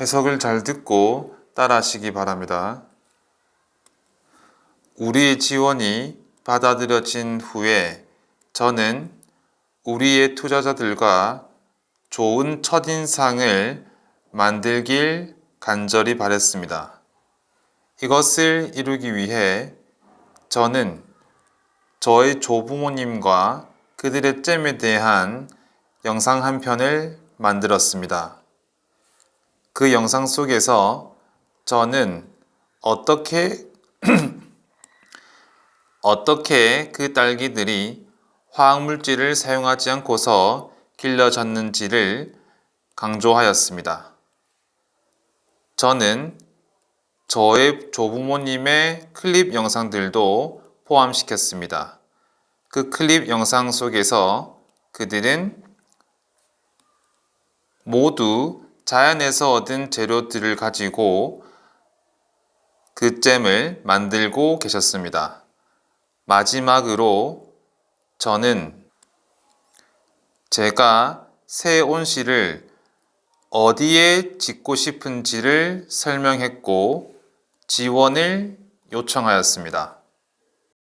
해석을 잘 듣고 따라하시기 바랍니다. 우리의 지원이 받아들여진 후에 저는 우리의 투자자들과 좋은 첫인상을 만들길 간절히 바랬습니다. 이것을 이루기 위해 저는 저의 조부모님과 그들의 잼에 대한 영상 한 편을 만들었습니다. 그 영상 속에서 저는 어떻게 어떻게 그 딸기들이 화학물질을 사용하지 않고서 길러졌는지를 강조하였습니다. 저는 저의 조부모님의 클립 영상들도 포함시켰습니다. 그 클립 영상 속에서 그들은 모두 자연에서 얻은 재료들을 가지고 그 잼을 만들고 계셨습니다. 마지막으로 저는 제가 새 온실을 어디에 짓고 싶은지를 설명했고 지원을 요청하였습니다.